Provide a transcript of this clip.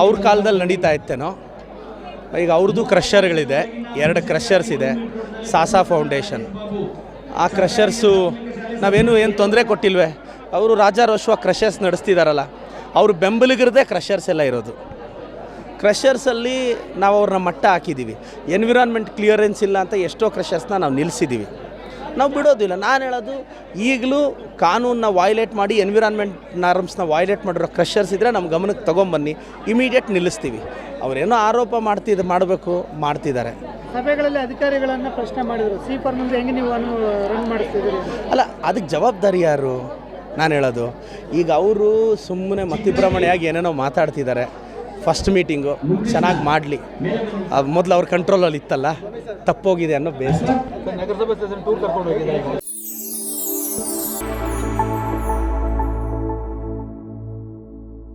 ಅವ್ರ ಕಾಲದಲ್ಲಿ ನಡೀತಾ ಇತ್ತೇನೋ. ಈಗ ಅವ್ರದ್ದು ಕ್ರಷರ್ಗಳಿದೆ. ಎರಡು ಕ್ರಷರ್ಸ್ ಇದೆ, ಸಾಸಾ ಫೌಂಡೇಶನ್. ಆ ಕ್ರಷರ್ಸು ನಾವೇನು ಏನು ತೊಂದರೆ ಕೊಟ್ಟಿಲ್ವೇ? ಅವರು ರಾಜಾರೋಶ್ವ ಕ್ರಷರ್ಸ್ ನಡೆಸ್ತಿದಾರಲ್ಲ, ಅವ್ರ ಬೆಂಬಲಿಗರದೇ ಕ್ರಷರ್ಸ್ ಎಲ್ಲ ಇರೋದು. ಕ್ರಷರ್ಸಲ್ಲಿ ನಾವು ಅವ್ರನ್ನ ಮಟ್ಟ ಹಾಕಿದ್ದೀವಿ ಎನ್ವಿರಾನ್ಮೆಂಟ್ ಕ್ಲಿಯರೆನ್ಸ್ ಇಲ್ಲ ಅಂತ ಎಷ್ಟೋ ಕ್ರಷರ್ಸ್ನ ನಾವು ನಿಲ್ಲಿಸಿದ್ದೀವಿ ನಾವು ಬಿಡೋದಿಲ್ಲ ನಾನು ಹೇಳೋದು ಈಗಲೂ ಕಾನೂನನ್ನ ವಾಯ್ಲೇಟ್ ಮಾಡಿ ಎನ್ವಿರಾನ್ಮೆಂಟ್ ನಾರ್ಮ್ಸ್ನ ವಾಯ್ಲೇಟ್ ಮಾಡಿರೋ ಕ್ರಷರ್ಸ್ ಇದ್ದರೆ ನಮ್ಮ ಗಮನಕ್ಕೆ ತೊಗೊಂಬನ್ನಿ. ಇಮಿಡಿಯೇಟ್ ನಿಲ್ಲಿಸ್ತೀವಿ. ಅವರೇನೋ ಆರೋಪ ಮಾಡ್ತಿದ್ದು ಮಾಡಬೇಕು ಮಾಡ್ತಿದ್ದಾರೆ. ಸಭೆಗಳಲ್ಲಿ ಅಧಿಕಾರಿಗಳನ್ನು ಪ್ರಶ್ನೆ ಮಾಡಿದರು. ಸಿ ಮುಂದೆ ಹೆಂಗೆ ನೀವು ರನ್ ಮಾಡಿಸ್ತಿದ್ದೀರಿ? ಅಲ್ಲ ಅದಕ್ಕೆ ಜವಾಬ್ದಾರಿ ಯಾರು? ನಾನು ಹೇಳೋದು. ಈಗ ಅವರು ಸುಮ್ಮನೆ ಮತಿಭ್ರಮಣೆಯಾಗಿ ಏನೇನೋ ಮಾತಾಡ್ತಿದ್ದಾರೆ. ಫಸ್ಟ್ ಮೀಟಿಂಗು ಚೆನ್ನಾಗಿ ಮಾಡಲಿ. ಮೊದಲು ಅವ್ರ ಕಂಟ್ರೋಲಲ್ಲಿ ಇತ್ತಲ್ಲ? ತಪ್ಪೋಗಿದೆ ಅನ್ನೋ ಬೇಸರ. ನಗರಸಭೆ